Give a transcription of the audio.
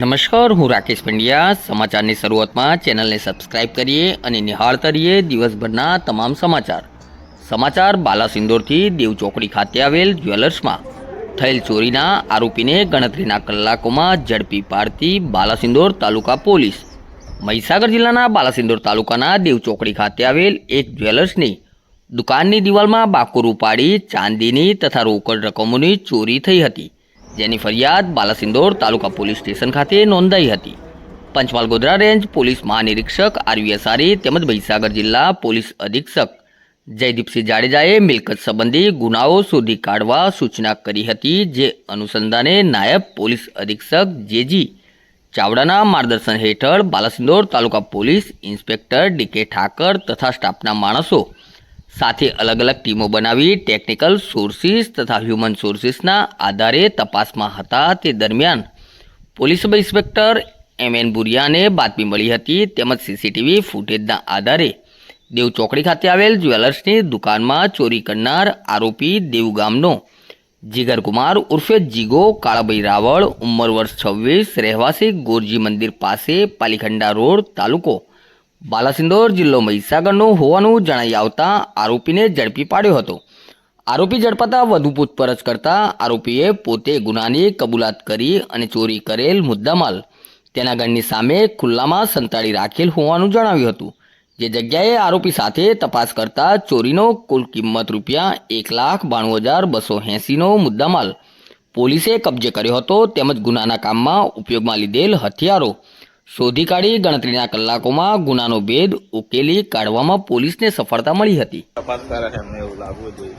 નમસ્કાર, હું રાકેશ પંડ્યા. સમાચારની શરૂઆતમાં ચેનલને સબસ્ક્રાઇબ કરીએ અને નિહાળતા રહીએ દિવસભરના તમામ સમાચાર. સમાચાર બાલાસિંદોરથી દેવ ચોકડી ખાતે આવેલ જ્વેલર્સમાં. થયેલ ચોરીના આરોપીને ગણતરીના કલાકોમાં ઝડપી પાડતી બાલાસિંદોર તાલુકા પોલીસ. મહીસાગર જિલ્લાના બાલાસિંદોર તાલુકાના દેવ ચોકડી ખાતે આવેલ એક જ્વેલર્સની દુકાનની દિવાલમાં બાકુર ઉપાડી ચાંદીની તથા રોકડ રકમોની ચોરી થઈ હતી. જેની ફરિયાદ બાલાસિંદોર તાલુકા પોલીસ સ્ટેશન ખાતે નોંધાઈ હતી. પંચમહાલ ગોધરા રેન્જ પોલીસ મહાનિરીક્ષક આરવી તેમજ મહીસાગર જિલ્લા પોલીસ અધિક્ષક જયદીપસિંહ જાડેજાએ મિલકત સંબંધી ગુનાઓ શોધી કાઢવા સૂચના કરી હતી, જે અનુસંધાને નાયબ પોલીસ અધિક્ષક જેજી ચાવડાના માર્ગદર્શન હેઠળ Balasinor taluka police inspector D K Thakar તથા સ્ટાફના માણસો સાથે અલગ અલગ ટીમો બનાવી ટેકનિકલ સોર્સિસ તથા હ્યુમન સોર્સિસના આધારે તપાસમાં હતા તે દરમિયાન police sub inspector M N બુરિયાને બાતમી મળી હતી તેમજ સીસીટીવી ફૂટેજના આધારે દેવ ચોકડી ખાતે આવેલ જ્વેલર્સની દુકાનમાં ચોરી કરનાર આરોપી દેવગામનો જીગરકુમાર ઉર્ફે જીગો કાળાભાઈ રાવળ, ઉંમર વર્ષ છવ્વીસ, રહેવાસી ગોરજી મંદિર પાસે પાલીખંડા રોડ તાલુકો બાલાસિંદોર જિલ્લો મહીસાગરનો હોવાનું જણાઈ આવતા આરોપીને ઝડપી પાડ્યો હતો. આરોપી ઝડપાતા વધુ પૂછપરછ કરતા આરોપીએ પોતે ગુનાની કબૂલાત કરી અને ચોરી કરેલ મુદ્દામાલ તેના ઘરની સામે ખુલ્લામાં સંતાડી રાખેલ હોવાનું જણાવ્યું હતું. જે જગ્યાએ આરોપી સાથે તપાસ કરતા ચોરીનો કુલ કિંમત રૂપિયા એક લાખ બાણું હજાર બસો એંસીનો મુદ્દામાલ પોલીસે કબજે કર્યો હતો તેમજ ગુનાના કામમાં ઉપયોગમાં લીધેલ હથિયારો શોધી કાઢી ગણતરીના કલાકોમાં ગુનાનો ભેદ ઉકેલી કાઢવામાં પોલીસને સફળતા મળી હતી. તપાસ કરે એમને એવું લાગવું જોઈએ.